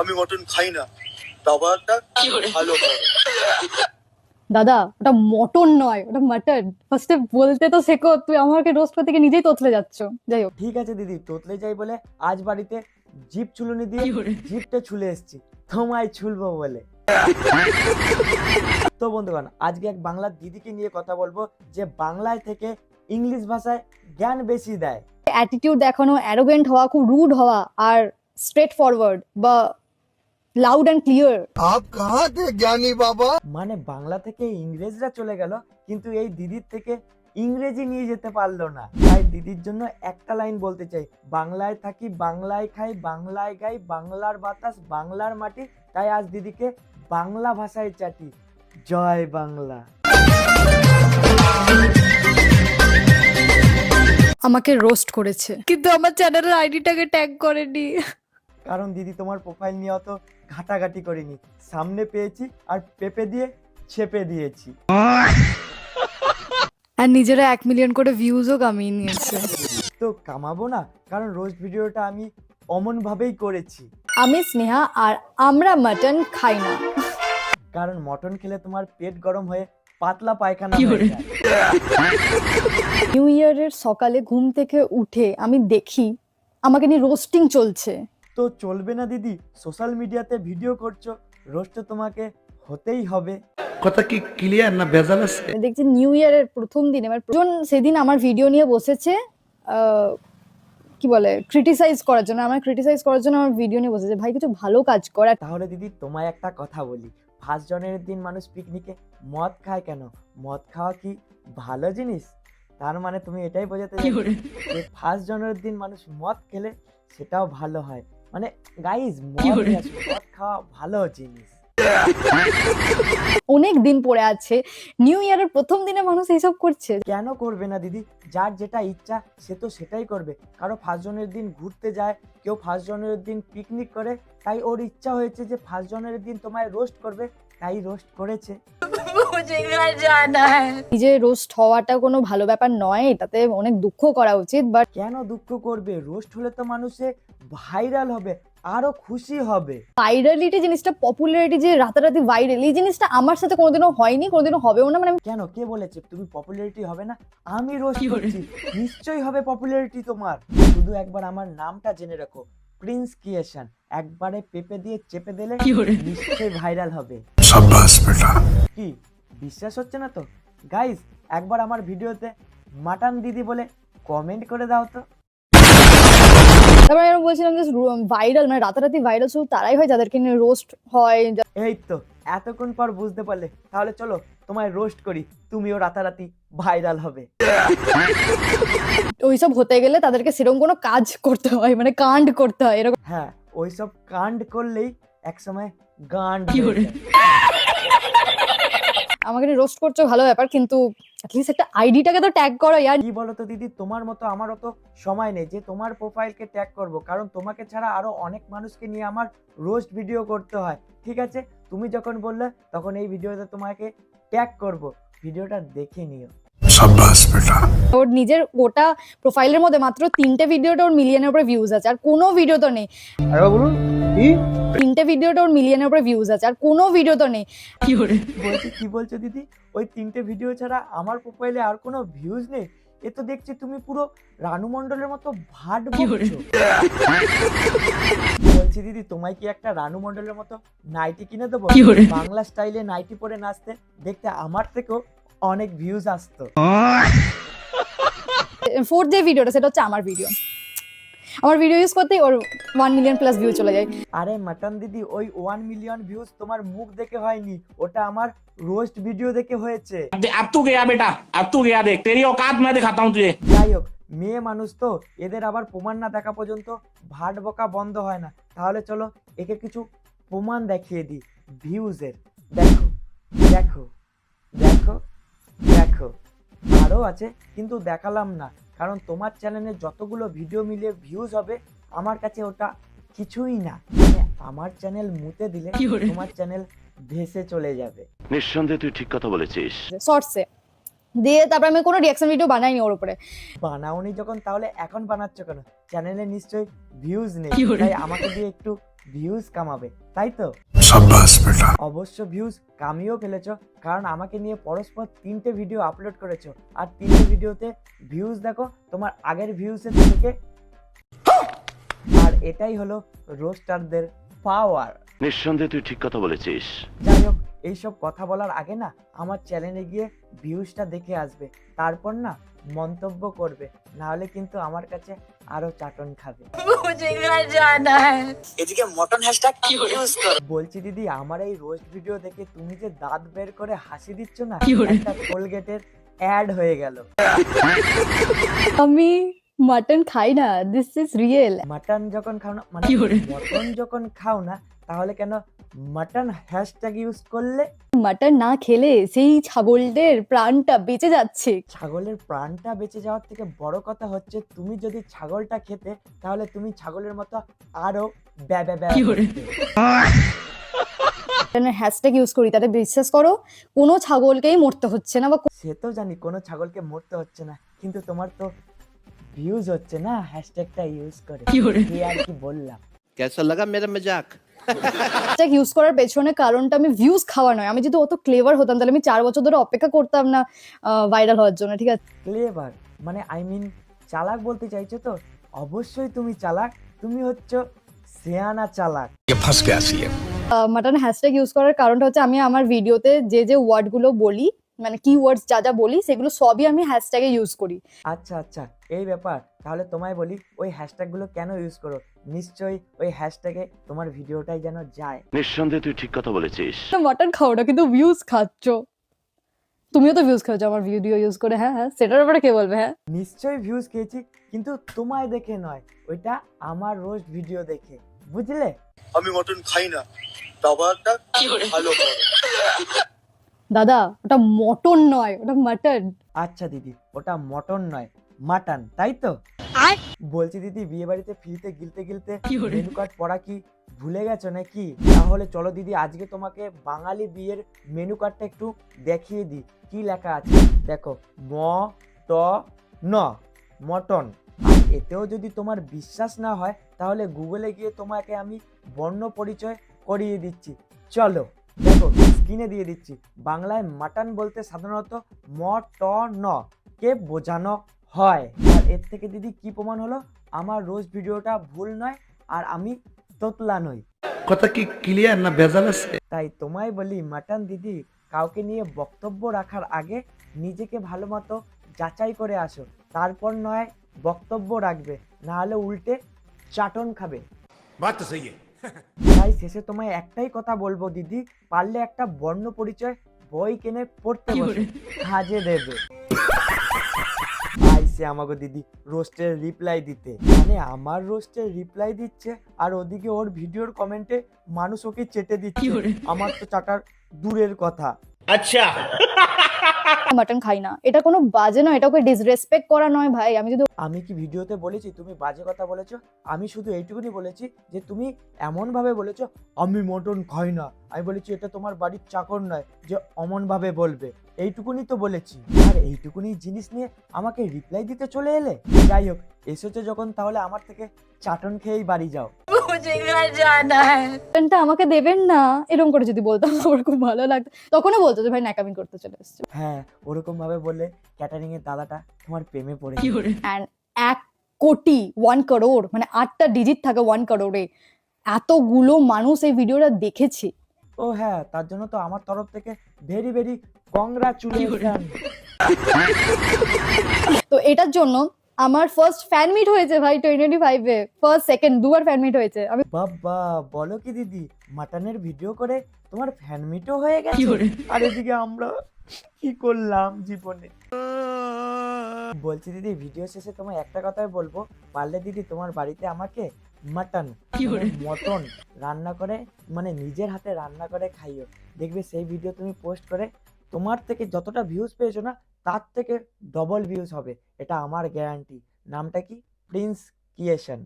আমি মটন খাই না। ব্যবহারটা ভালো দাদা ওটা মটন নয় ওটা মাটন। ফার্স্টে বলতে তো শেখো তুই আমাকে রোস্ট করতে গিয়ে নিজেই তোতলে যাচ্ছ। যাই হোক। ঠিক আছে দিদি তোতলে যাই বলে আজ বাড়িতে জিপ ছুলুনি দিয়ে জিপটা ছুলে এসেছি। তোমায় ছুলবো বলে। তো বন্ধুগণ আজকে এক বাংলার দিদিকে নিয়ে কথা বলব যে বাংলায় থেকে ইংলিশ ভাষায় জ্ঞান বেশি দেয়। অ্যাটিটিউড দেখানো অ্যারোগেন্ট হওয়া খুব রুড হওয়া আর স্ট্রেট ফরওয়ার্ড বা লাউড অ্যান্ড ক্লিয়ার আপ কাহা তে জ্ঞানী বাবা মানে বাংলা থেকে ইংরেজরা চলে গেল কিন্তু এই দিদির থেকে ইংরেজি নিয়ে যেতে পারল না। তাই দিদির জন্য একটা লাইন বলতে চাই বাংলায় থাকি বাংলায় খাই বাংলায় গাই বাংলার বাতাস বাংলার মাটি তাই আজ দিদিকে বাংলা ভাষায় চাটি জয় বাংলা। আমাকে রোস্ট করেছে। কিন্তু আমার চ্যানেলের আইডিটাকে ট্যাগ করেনি। কারণ দিদি তোমার প্রোফাইল নিয়ে অত ঘাটাঘাটি করিনি। সামনে পেয়েছি আর পেপে দিয়ে ছেপে দিয়েছি। আর নিজেরা এক মিলিয়ন করে ভিউজও কামিয়ে নিয়েছে। তো কামাবো না কারণ রোজ ভিডিওটা আমি অমন ভাবেই করেছি। আমি স্নেহা আর আমরা মাটন খাই না। কারণ মটন খেলে তোমার পেট গরম হয়ে পাতলা পায়খানা হয়ে যায়। নিউ ইয়ারের সকালে ঘুম থেকে উঠে আমি দেখি আমাকে নিয়ে রোস্টিং চলছে। তো চলবে না দিদি সোশ্যাল মিডিয়াতে ভিডিও করছ রোস্ট তোমাকে হতেই হবে। কথা কি ক্লিয়ার না ভেজাল আছে? আমি দেখছি নিউ ইয়ারের প্রথম দিন এবার প্রজন সেদিন আমার ভিডিও নিয়ে বসেছে কি বলে ক্রিটিসাইজ করার জন্য আমার ক্রিটিসাইজ করার জন্য আমার ভিডিও নিয়ে বসেছে। ভাই কিছু ভালো কাজ কর। তাহলে দিদি তোমায় একটা কথা বলি ফার্স্ট জনের দিন মানুষ পিকনিকে মদ খায় কেন? মদ খাওয়া কি ভালো জিনিস? তার মানে তুমি এটাই বোঝাতে চাইছো যে ফার্স্ট জনের দিন মানুষ মদ খেলে সেটাও ভালো হয়। মানে গাইজ খাওয়া ভালো জিনিস। অনেক দিন পরে আছে নিউ ইয়ারের প্রথম দিনে মানুষ এইসব করছে। কেন করবে না দিদি? যার যেটা ইচ্ছা সে তো সেটাই করবে। কারও ফার্স্ট জনের দিন ঘুরতে যায় কেউ ফার্স্ট জনের দিন পিকনিক করে তাই ওর ইচ্ছা হয়েছে যে ফার্স্ট জনের দিন তোমায় রোস্ট করবে তাই রোস্ট করেছে। নিজে রোস্ট হওয়াটা কোনো ভালো ব্যাপার নয় এটাতে অনেক দুঃখ করা উচিত বাট কেন দুঃখ করবে? রোস্ট হলে তো মানুষে ভাইরাল হবে আরও খুশি হবে। ভাইরালিটি জিনিসটা পপুলারিটি যে রাতারাতি ভাইরাল এই জিনিসটা আমার সাথে কোনোদিনও হয়নি কোনোদিনও হবেও না মানে আমি- কেন? কে বলেছে? তুমি পপুলারিটি হবে না? আমি রোস্ট করছি। নিশ্চয়ই হবে পপুলারিটি তোমার। শুধু একবার আমার নামটা জেনে রাখো। প্রিন্স ক্রিয়েশন একবারে পেপে দিয়ে চেপে দিলে নিশ্চয়ই ভাইরাল হবে। সাব্বাস বেটা। কি বিশ্বাস হচ্ছে না তো? গাইস একবার আমার ভিডিওতে মাটন দিদি বলে কমেন্ট করে দাও তো। তারপরে আমি বলছিলাম যে ভাইরাল মানে রাতারাতি ভাইরাল শুধু তারাই হয় যাদেরকে নিয়ে রোস্ট হয়। এই তো এতক্ষণ পর বুঝতে পারলে। তাহলে চলো তোমায় রোস্ট করি। তুমিও রাতারাতি ভাইরাল হবে। ওইসব হতে গেলে তাদেরকে সেরকম কোনো কাজ করতে হয় মানে কাণ্ড করতে হয় এরকম। হ্যাঁ ওইসব কাণ্ড করলেই এক সময় গান আমাকে রোস্ট করছ ভালো ব্যাপার কিন্তু অ্যাটলিস্ট একটা আইডিটাকে তো ট্যাগ করো ইয়ার। কি বলো তো দিদি তোমার মতো আমার অত সময় নেই যে তোমার প্রোফাইলকে ট্যাগ করব কারণ তোমাকে ছাড়া আরও অনেক মানুষকে নিয়ে আমার রোস্ট ভিডিও করতে হয়। ঠিক আছে? তুমি যখন বললে তখন এই ভিডিওতে তোমাকে ট্যাগ করব। ভিডিওটা দেখে নিও। সাব্বাস বেটা। ওর নিজের গোটা প্রোফাইলের মধ্যে মাত্র তিনটে ভিডিওটা ওর মিলিয়নের উপরে ভিউজ আছে আর কোনো ভিডিও তো নেই। তিনটে ভিডিওটা ওর মিলিয়নের উপরে ভিউজ আছে আর কোনো ভিডিও তো নেই। বলছি কি বলছো দিদি? ওই তিনটে ভিডিও ছাড়া আমার প্রোফাইলে আর কোনো ভিউজ নেই? এ তো দেখছি তুমি পুরো রানু মণ্ডলের মতো ভাট বকছো। বলছি দিদি তোমায় কি একটা রানু মণ্ডলের মতো নাইটি কিনে দেবো? বাংলা স্টাইলে নাইটি পরে নাচতে দেখতে আমার থেকেও অনেক ভিউজ আসতো। ফোর্থ যে ভিডিওটা সেটা হচ্ছে আমার ভিডিও আমার ভিডিও ইউজ করতেই ওর ওয়ান মিলিয়ন প্লাস ভিউ চলে যায় আরে মাটন দিদি ওই ওয়ান মিলিয়ন ভিউজ তোমার মুখ দেখে হয়নি ওটা আমার রোস্ট ভিডিও দেখে হয়েছে अब तू गया बेटा अब तू गया देख तेरी औकात मैं दिखाता हूँ तुझे যাই হোক মেয়ে মানুষ তো এদের আবার প্রমাণ না দেখা পর্যন্ত ভাট বকা বন্ধ হয় না তাহলে চলো একে কিছু প্রমাণ দেখিয়ে দিই ভিউজের দেখো দেখো দেখো দেখো আরও আছে কিন্তু দেখালাম না কারণ তোমার চ্যানেলে যতগুলো ভিডিও মিলে ভিউজ হবে আমার কাছে ওটা কিছুই না। মানে আমার চ্যানেল মুতে দিলে তোমার চ্যানেল ভেসে চলে যাবে। নিঃসন্দেহে তুই ঠিক কথা বলেছিস। শর্টসে দিয়ে তারপর আমি কোনো রিয়াকশন ভিডিও বানাইনি ওর উপরে। বানাওনি যখন তাহলে এখন বানাচ্ছ কেন? চ্যানেলে নিশ্চয়ই ভিউজ নেই। তাই আমাকে দিয়ে একটু ভিউজ কামাবে তাই তো? অবশ্য ভিউজ কামিয়েও ফেলেছ কারণ আমাকে নিয়ে পরস্পর তিনটে ভিডিও আপলোড করেছ। আর তিনটে ভিডিওতে ভিউজ দেখো তোমার আগের ভিউজের থেকে। আর এটাই হলো রোস্টারদের পাওয়ার নিঃসন্দেহে তুই ঠিক কথা বলেছিস। যাই হোক এইসব কথা বলার আগে না আমার চ্যানেলে গিয়ে ভিউজটা দেখে আসবে। তারপর না মন্তব্য করবে। নাহলে কিন্তু আমার কাছে আরও চাটন খাবে। এদিকে মটন হ্যাশট্যাগ ইউজ কর? বলছি দিদি আমার এই রোস্ট ভিডিও দেখে তুমি যে দাঁত বের করে হাসি দিচ্ছ না একটা কোলগেটের অ্যাড হয়ে গেল। আমি মাটন খাই না দিস ইজ রিয়েল মাটন যখন খাও না মানে মটন যখন খাও না তাহলে কেন মাটন হ্যাশট্যাগ ইউজ করলে? মাটন না খেলে সেই ছাগলদের প্রাণটা বেঁচে যাচ্ছে। ছাগলের প্রাণটা বেঁচে যাওয়ার থেকে বড় কথা হচ্ছে তুমি যদি ছাগলটা খেতে তাহলে তুমি ছাগলের মতো আরও ব্যাবে ব্যাবে হ্যাশট্যাগ ইউজ করি তাতে বিশ্বাস করো কোনো ছাগলকেই মরতে হচ্ছে না বা সে তো জানি কোনো ছাগলকে মরতে হচ্ছে না কিন্তু তোমার তো ভিউজ হচ্ছে না হ্যাশট্যাগটা ইউজ করে। কি আর কি বললাম। কেসা লাগা মেরা মজাক টেক ইউজ করার পেছনে কারণটা আমি ভিউজ খাওয়া নয়। আমি যদি অত ক্লেভার হতাম তাহলে আমি চার বছর ধরে অপেক্ষা করতাম না ভাইরাল হওয়ার জন্য ঠিক আছে? ক্লেভার মানে আই মিন চালাক বলতে চাইছো তো? অবশ্যই তুমি চালাক। তুমি হচ্ছে সেয়ানা চালাক। ফসকে আসিয়ে মাটন হ্যাশট্যাগ ইউজ করার কারণটা হচ্ছে আমি আমার ভিডিওতে যে যে ওয়ার্ডগুলো বলি মানে কি ওয়ার্ডস যা যা বলি সেগুলো সবই আমি হ্যাশট্যাগে ইউজ করি। আচ্ছা আচ্ছা এই ব্যাপার। তাহলে তোমায় বলি ওই হ্যাশট্যাগুলো কেন ইউজ করো? নিশ্চয়ই ওই হ্যাশট্যাগে তোমার ভিডিওটাই যেন যায়। নিঃসন্দেহে তুই ঠিক কথা বলেছিস। মাটন খাও না কিন্তু ভিউজ খাচ্ছ। তুমিও তো ভিউজ খাচ্ছ আমার ভিডিও ইউজ করে হ্যাঁ হ্যাঁ সেটার ব্যাপারে কে বলবে হ্যাঁ? নিশ্চয়ই ভিউজ খেয়েছি কিন্তু তোমায় দেখে নয় ওইটা আমার রোস্ট ভিডিও দেখে। বুঝলে? আমি মটন খাই না দাবাটা ভালো দাদা ওটা মটন নয় ওটা মাটন আচ্ছা দিদি ওটা মটন নয় মাটন তাই তো? বলছি দিদি বিয়ে বাড়িতে ফ্রিতে গিলতে গিলতে মেনু কার্ড পড়া কি ভুলে গেছো নাকি? তাহলে চলো দিদি আজকে তোমাকে বাঙালি বিয়ের মেনু কার্ডটা একটু দেখিয়ে দিই। কি লেখা আছে? দেখো ম ট ন মটন। আর এতেও যদি তোমার বিশ্বাস না হয় তাহলে গুগলে গিয়ে তোমাকে আমি বর্ণ পরিচয় করিয়ে দিচ্ছি। চলো দেখো। স্ক্রিনে দিয়ে দিচ্ছি। বাংলায় মাটন বলতে সাধারণত ম ট ন কে বোঝানো হয়। আর এর থেকে দিদি কি প্রমাণ হলো? আমার রোজ ভিডিওটা ভুল নয় আর আমি তোতলা নই। কথা কি ক্লিয়ার না ভেজাল আছে? তাই তোমায় বলি মাটন দিদি কাউকে নিয়ে বক্তব্য রাখার আগে নিজেকে ভালো মতো যাচাই করে আসো। তারপর নয় বক্তব্য রাখবে না হলে উল্টে চাটন খাবে। তো সহি তাই শেষে তোমায় একটাই কথা বলব দিদি। পারলে একটা বর্ণ পরিচয় বই কিনে পড়তে বসো। কাজে দেবে। আইসে আমাকে দিদি রোস্টের রিপ্লাই দিতে। মানে আমার রোস্টের রিপ্লাই দিচ্ছে আর ওদিকে ওর ভিডিওর কমেন্টে মানুষ ওকে চেটে দিচ্ছে। আমার তো চাটার দূরের কথা। মাটন খাই না। এটা কোনো বাজে নয়, এটা ওকে ডিসরেসপেক্ট করা নয় ভাই। আমি যদি আমি কি ভিডিওতে বলেছি, তুমি বাজে কথা বলেছ? আমি শুধু এইটুকুনি বলেছি যে তুমি এমন ভাবে বলেছ, আমি মটন খাই না। আমি বলেছি, এটা তোমার বাড়ির চাকর নয় যে অমন ভাবে বলবে। এইটুকুনি তো বলেছি। আর এইটুকুনি জিনিস নিয়ে আমাকে রিপ্লাই দিতে চলে এলে? যাই হোক, এসেছ যখন, তাহলে আমার থেকে চাটন খেয়েই বাড়ি যাও। মাটনটা আমাকে দেবেন না এরকম করে যদি বলতাম আমার খুব ভালো লাগতো। তখনও বলতো যে ভাই ন্যাকামি করতে চলে এসছে। হ্যাঁ ওরকম ভাবে বললে ক্যাটারিং এর দাদাটা তোমার প্রেমে পড়ে অ্যান্ড এক কোটি ওয়ান করোড় মানে আটটা ডিজিট থাকে ওয়ান করোড়ে এতগুলো মানুষ এই ভিডিওটা দেখেছে। ও হ্যাঁ তার জন্য তো আমার তরফ থেকে ভেরি ভেরি কংগ্রাচুলেশন তো এটার জন্য আমার ফার্স্ট ফ্যান মিট হয়েছে ভাই টোয়েন্টি ফাইভে ফার্স্ট সেকেন্ড দুবার ফ্যান মিট হয়েছে। আমি বাবা বলো কি দিদি? মাটনের ভিডিও করে তোমার ফ্যান মিটও হয়ে গেছে? আর এদিকে আমরা কি করলাম জীবনে? বলছি দিদি ভিডিও শেষে তোমায় একটা কথাই বলব। পারলে দিদি তোমার বাড়িতে আমাকে মাটন মটন রান্না করে মানে নিজের হাতে রান্না করে খাইও। দেখবে সেই ভিডিও তুমি পোস্ট করে তোমার থেকে যতটা ভিউজ পেয়েছ না তার থেকে ডবল ভিউজ হবে এটা আমার গ্যারান্টি নামটা কি? Prince creation